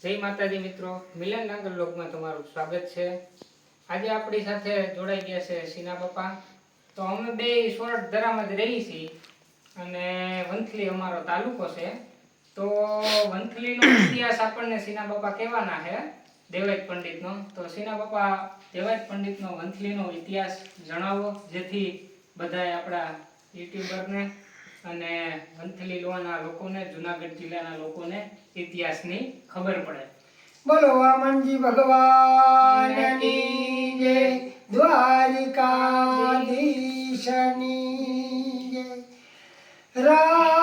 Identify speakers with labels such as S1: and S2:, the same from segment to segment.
S1: જય માતાજી મિત્રો. મિલન નાગર લોકમાં તમારું સ્વાગત છે. આજે આપણી સાથે જોડાઈ ગયા છે સીના પપ્પા. તો અમે બે સોરઠ ધરામાં જ રહી છીએ અને વંથલી અમારો તાલુકો છે. તો વંથલીનો ઇતિહાસ આપણને સીના પપ્પા કહેવાના છે દેવાજ પંડિતનો. તો સીના પપ્પા દેવાજ પંડિતનો વંથલીનો ઇતિહાસ જણાવો, જેથી બધાય આપણા યુટ્યુબરને અને વંથલી લોહાના લોકોને, જુનાગઢ જિલ્લાના લોકોને ઇતિહાસની ખબર પડે.
S2: બોલો વામનજી ભગવાનની જય, દ્વારિકાધીશની રામ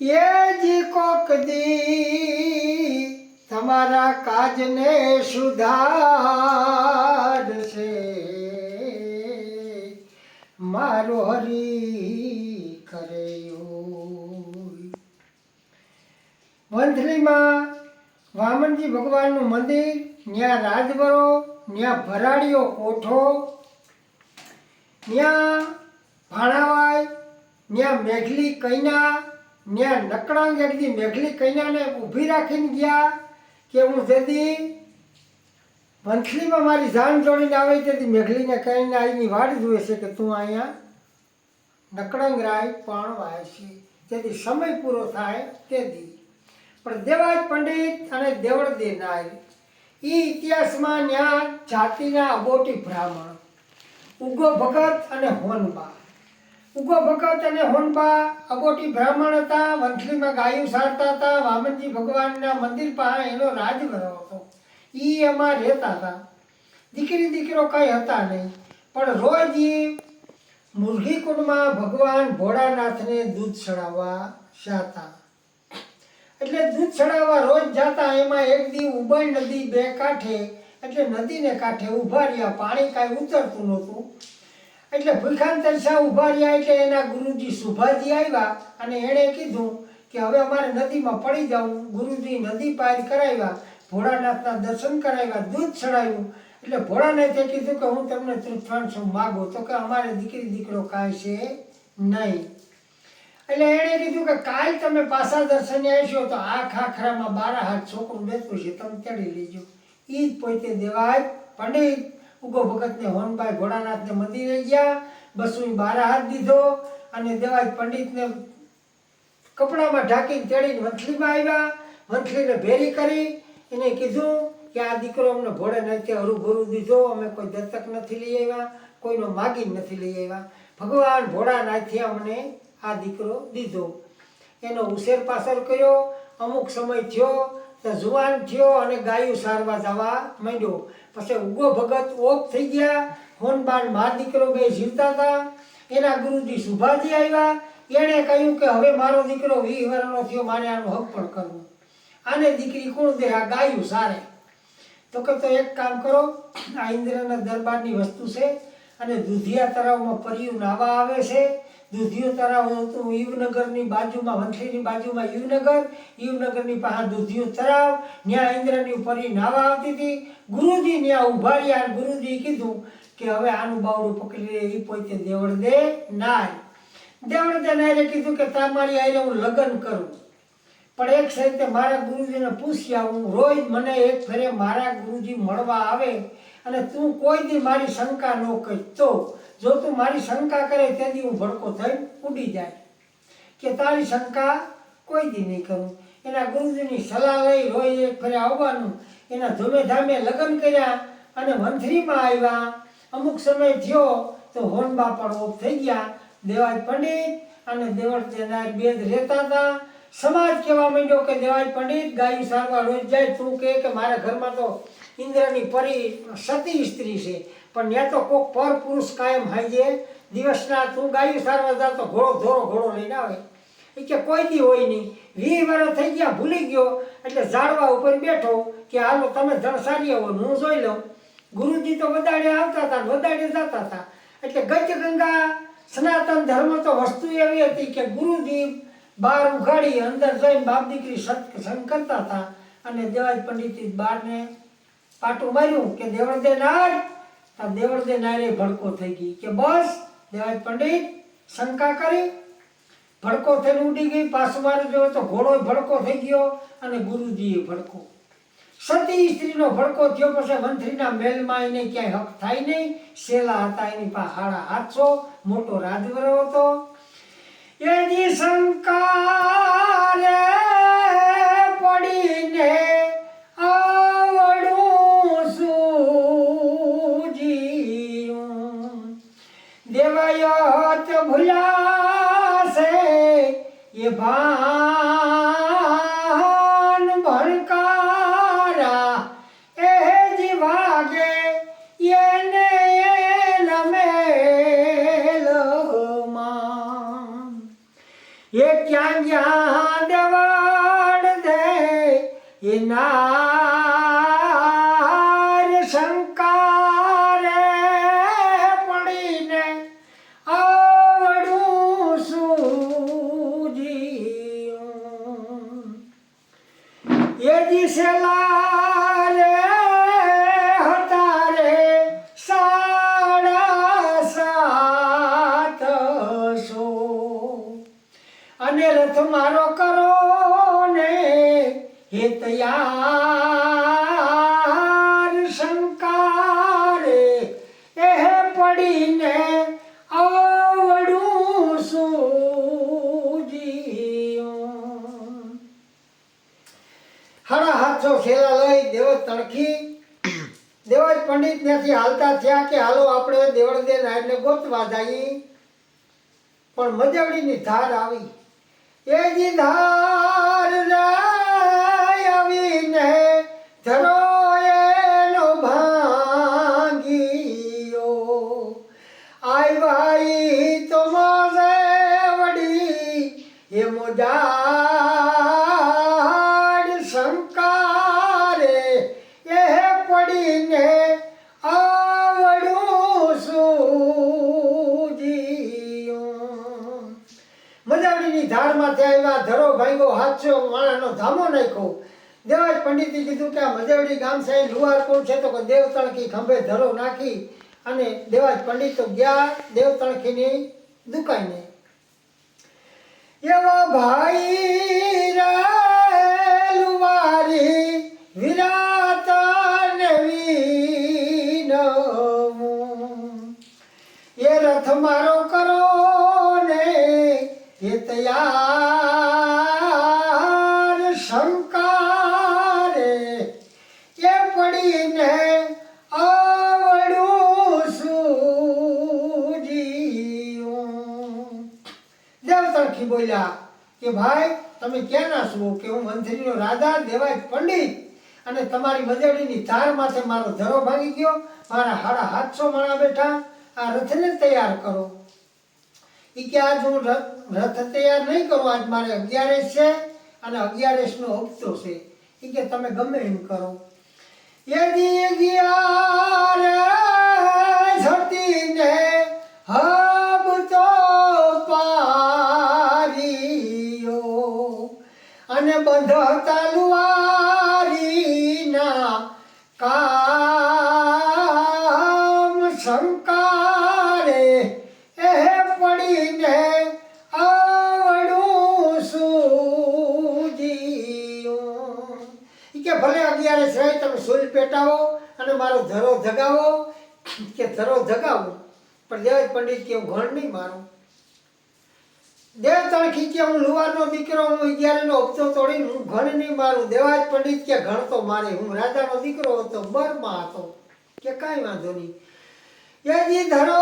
S2: એ જી કોક દી તમારા કાજને સુધારશે. મારો હરી કરે વંથલીમાં વામનજી ભગવાનનું મંદિર ત્યાં રાજવરો ત્યાં ભરાડીઓ કોઠો ત્યાં ભાણાવાય ત્યાં મેઘલી કૈના ત્યાં નકળાંગ એકદી મેઘલી કન્યાને ઊભી રાખીને ગયા કે હું જેથી વંથલીમાં મારી જાન જોડીને આવે તેથી મેઘલીને કહીને આવીની વાટ જુએ છે કે તું અહીંયા નકળંગ રાય પણ વાય છે. તેથી સમય પૂરો થાય તેથી પણ દેવાજ પંડિત અને દેવળ નાય એ ઇતિહાસમાં ન્યા જાતિના અબોટી બ્રાહ્મણ, ઉગો ભગત અને હોનબા. ઉગો ભગત અને હોનબા અબોટી બ્રાહ્મણ હતા, વંથલીમાં ગાયું સારતા હતા, વામનજી ભગવાનના મંદિર પાસે એનો રાજગરો હતો. એ એમાં રહેતા હતા. દીકરી દીકરો કંઈ હતા નહીં, પણ રોજ એ મુરઘીકુંડમાં ભગવાન ભોળાનાથને દૂધ ચડાવવા જતા. એટલે દૂધ ચડાવવા રોજ જતા, એમાં એક દી ઉબઈ નદી બે કાંઠે, એટલે નદીને કાંઠે ઊભા રહ્યા, પાણી કાંઈ ઉતરતું નહોતું. એટલે ભૂખાંતર શાહ ઊભા રહ્યા એટલે એના ગુરુજી સુભાજી આવ્યા અને એણે કીધું કે હવે અમારે નદીમાં પડી જવું ગુરુજી નદી પાર કરાવ્યા, ભોળાનાથના દર્શન કરાવ્યા, દૂધ ચડાવ્યું. એટલે ભોળાનાથે કીધું કે હું તમને ત્રિફાંસો માગો. તો કે અમારે દીકરી દીકરો કાંઈ છે નહીં. એટલે એણે કીધું કે કાલ તમે પાછા દર્શને આવશો તો આ ખાખરામાં બારા હાથ છોકરું બેઠું છે, તમે ચડી લેજો. એ જ પોતે દેવાય પંડિત. ઉગો ભગતને હોનભાઈ ભોળાનાથને મંદિરે ગયા બસું બારા હાથ દીધો અને દેવાય પંડિતને કપડામાં ઢાંકીને તેડીને વંથલીમાં આવ્યા. વંથલીને ભેરી કરી, એને કીધું કે આ દીકરો અમને ભોળે નથી હરું દીધો, અમે કોઈ દત્તક નથી લઈ આવ્યા, કોઈનો માગી નથી લઈ આવ્યા. ભગવાન ભોળાનાથે અમને આ દીકરો દીધો. એનો ઉછેર પાછળ કર્યો. અમુક સમય થયો જુવાન થયો અને ગાયું સારવા જવા માંડ્યો. પછી ઉગો ભગત ઓપ થઈ ગયા, હોનબાન મા દીકરો બે જીવતા હતા. એના ગુરુજી સુભાજી આવ્યા. એણે કહ્યું કે હવે મારો દીકરો વીસ થયો, મારે આનો હક પણ કરવો. આને દીકરી કોણ દે? આ ગાયું સારે. તો કે તો એક કામ કરો, આ ઇન્દ્રના દરબારની વસ્તુ છે અને દુધિયા તળાવમાં પરિયું નાવા આવે છે. દુધિયો તળાવ હતું યુવનગરની બાજુમાં, વંથલીની બાજુમાં યુવનગર, યુવનગરની પાસે દુધિયો તળાવ ત્યાં ઇન્દ્રની પરી નાવા આવતી હતી. ગુરુજી ત્યાં ઉભાડ્યા અને ગુરુજી કીધું કે હવે આનું બાવડું પકડી લે એ પોતે દેવળ દે નાય. દેવળ દે નાયરે કીધું કે તમારી આઈને હું લગ્ન કરું. પણ એક સાઈડ મારા ગુરુજીને પૂછ્યા, હું રોજ મને એક ફેરે મારા ગુરુજી મળવા આવે અને તું કોઈ દી મારી શંકા ન કરી. તો જો તું મારી શંકા કરે તેથી હું ભડકો થઈ ઉડી જાય. કે તારી શંકા કોઈ દી નહીં કરું. એના ગુરુજીની સલાહ લઈ રોઈ એક ફરે આવવાનું. એના ધૂમે ધામે લગ્ન કર્યા અને મંથરીમાં આવ્યા. અમુક સમય થયો તો હોનબા પણ ઓફ થઈ ગયા. દેવાજ પંડિત અને દેવળ તેનાર બે જ રહેતા હતા. સમાજ કહેવા માંડ્યો કે, દેવાજ પંડિત, ગાયું સારવા રોજ જાય. તું કે મારા ઘરમાં તો ઇન્દ્રની પરી સતી સ્ત્રી છે. પણ ત્યાં તો કોક પર પુરુષ કાયમ હાઈએ દિવસના તું ગાયું સારવા જા તો ઘોડો ધોરો ઘોડો લઈને આવે. એ કે કોઈ દી હોય નહીં. વીસ વર્ષ થઈ ગયા, ભૂલી ગયો. એટલે ઝાડવા ઉપર બેઠો કે હાલો તમે ધણ સારી આવો, હું જોઈ લઉં. ગુરુજી તો વધારે આવતા હતા વધારે જતા હતા. એટલે ગજ ગંગા સનાતન ધર્મ તો વસ્તુ એવી હતી કે ગુરુજી બહાર ઉઘાડી અંદર જઈને બાપ દીકરી સત્સંગ કરતા હતા. અને દેવાજ પંડિત બહારને પાટું માર્યું કે દેવળદેવ નાર આ દેવળદે નારે ભડકો થઈ ગઈ કે બસ, દેવાજ પંડિત, શંકા કરી. ભડકો થઈને ઉડી ગઈ, પાછું મારે જો તો ઘોડો ભડકો થઈ ગયો અને ગુરુજીએ ભડકો. સતી સ્ત્રીનો ભડકો થયો પછી મંત્રીના મેલમાં એને ક્યાંય હક થાય નહીં. શેલા હતા એની પાસે હાડા હાથસો, મોટો રાજવરો હતો. એની શંકા પડીને એ શંકારે પડીને આવડું સૂજ્યું. એ દિશેલા રે હતારે સાડા સાત સાતસો અને રથ મારો કરો હે તૈયાર શંકારે એ પડીને આવડું સૂજ્યું હાથો ખેલા લઈ દેવ તણખી. દેવજ પંડિત નથી હાલતા થયા કે હાલો આપણે દેવળદે નાયરને ગોતવા જઈએ. પણ મજવડીની ધાર આવી. એ જી ધાર રે ધરો એનો ભાંગીયો આવ્યા તો મોજે વડી એ મોજાડ શંકારે. એ પડીને આવડું સુજીયો મજાડીની ધારમાંથી આવ્યા ધરો ભાંગો હાચો માણાનો ધામો નાખ્યો. પંડિતે કીધું કે આ મજાવડી ગામ સાહેબ લુહાર કોણ છે, તો કે દેવ ખંભે ધરો નાખી અને દેવાજ પંડિત ગયા દેવ દુકાને. એવો ભાઈ લુવારી વિરાત એ રથ મારો કરો ને એ તૈયાર બોલ્યા કે ભાઈ, તમે ક્યાંના છો કે હું મંથરીનો રાજા દેવાય પંડિત? અને તમારી મજડીની ધાર માથે મારો ધરો ભાગી ગયો, મારા હાડા હાથસો માણા બેઠા, આ રથને તૈયાર કરો. ઈ કે આજ હું રથ તૈયાર નહીં કરું, આજ મારે અગિયારેસ છે અને અગિયારેસનો હપ્તો છે. ઈ કે તમે ગમે એમ કરો. યદી અગિયાર કે છે તમે સૂર્ય પેટાવો અને મારો ધરો જગાવો. કે ધરો જગાવો? પણ દેવ પંડિત કે હું ઘણ નહીં મારું. દેવ તણ ખીચે હું લુવારનો દીકરો, હું અગિયારનો હપ્તો તોડીને હું ઘણ નહીં મારું. દેવાજ પંડિત કે ઘણ તો મારે. હું રાજાનો દીકરો હતો, બરમાં હતો. કે કાંઈ વાંધો નહીં. એ ધરો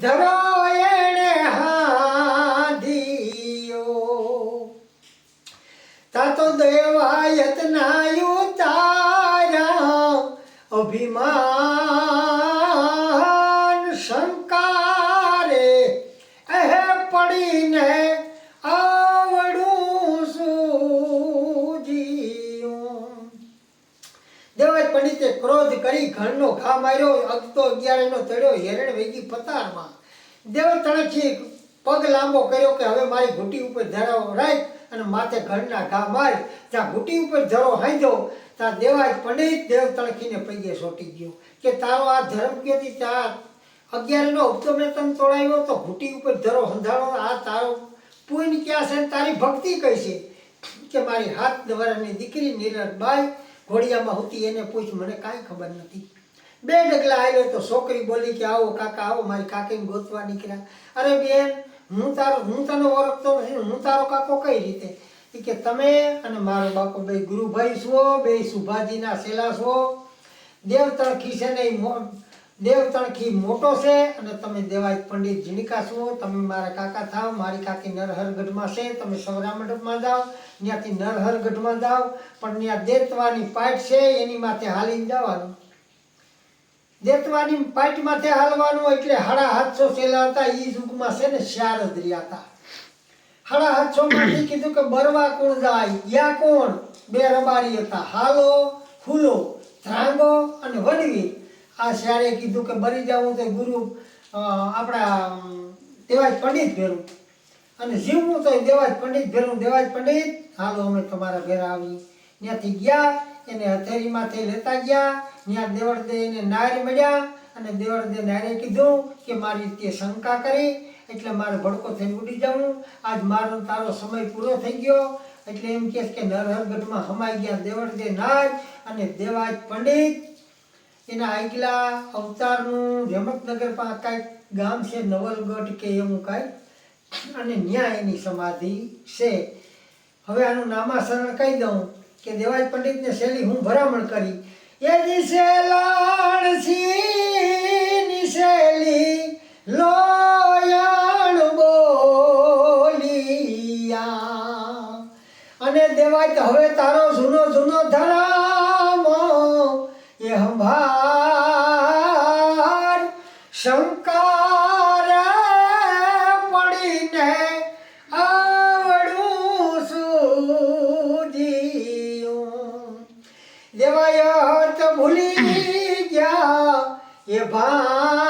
S2: ધરો પંડિતે ક્રોધ કરી ઘરનો ઘા માર્યો, અગતો અગિયારનો ચડ્યો, હેરણ વેગી પતારમાં દેવ તણખી પગ લાંબો કર્યો કે હવે મારી ઘૂંટી ઉપર ધરાવો, રાખ અને માથે ઘરના ઘા માર. ત્યાં ઘૂંટી ઉપર ધરો હાંધો ત્યાં દેવાજ પંડિત દેવ તણખીને પૈયે સોટી ગયો કે તારો આ ધર્મ કયોથી ત્યાં અગિયારનો હપ્તો મેં તને તોડાવ્યો તો ઘૂંટી ઉપર ધરો હંધાળો, આ તારો પુણ્ય ક્યાં છે તારી ભક્તિ કઈ છે? કે મારી હાથ દ્વારાની દીકરી નીરજબાઈ ઘોડિયામાં હતી, એને પૂછ મને કાંઈ ખબર નથી. બે ડગલા આવ્યો તો છોકરી બોલી કે, આવો કાકા, આવો, મારી કાકીને ગોતવા નીકળ્યા. અરે બેન, હું તારો, હું તને ઓળખતો નથી, હું તારો કાકો કઈ રીતે? કે, તમે અને મારો બાપો બે ગુરુભાઈ છો, બે સુભાજીના સેલા છો. દેવ ખીસે છે ને ઈ દેવ તણખી મોટો છે અને તમે દેવાય પંડિત જીણિકા છો. તમે મારા કાકા થાવ, મારી કાકી નરહરગઢમાં છે. તમે સૌરા મંડપમાં જાઓ, ત્યાંથી નરહરગઢમાં જાઓ. પણ ત્યાં દેતવાની પાટ છે, એની માથે હાલીને જવાનું. દેતવાની પાટ માથે હાલવાનું એટલે હાડા હાથસો સેલા હતા એ યુગમાં છે ને શારદરિયા હતા. હાડા હાથસો માંથી કીધું કે બરવા કોણ જાય? યા કોણ? બે રબારી હતા. હાલો ફૂલો ધ્રાંગો અને વડવી આ શારે કીધું કે બરી જાવું તો ગુરુ આપણા દેવાજ પંડિત ભેરું. અને જીવવું તો દેવાજ પંડિત ભેરું, દેવાજ પંડિત, હાલો અમે તમારા ઘેર આવી. ત્યાંથી ગયા, એને હથેરીમાંથી લેતા ગયા, ત્યાં દેવળદે એને નાયર મળ્યા, અને દેવળદે નારે કીધું કે મારી તે શંકા કરી, એટલે મારે ભડકો થઈને ઉડી જવું આજ મારો તારો સમય પૂરો થઈ ગયો. એટલે એમ કે નરહરગઢમાં હમાઈ ગયા દેવળદે નાય અને દેવાજ પંડિત એના આગલા અવતારનું હેમતનગર પાસે કાંઈક ગામ છે, નવલગઢ કે એવું કાંઈ અને ન્યા એની સમાધિ છે. હવે આનું નામાસરણ કહી દઉં કે દેવાજ પંડિતને શૈલી હું ભરામણ કરી? એ દિશેલાણની શૈલી લોયાણ બોલિયા. અને દેવાય હવે તારો જૂનો જૂનો ધરામો, એ હંભાર એ ભાન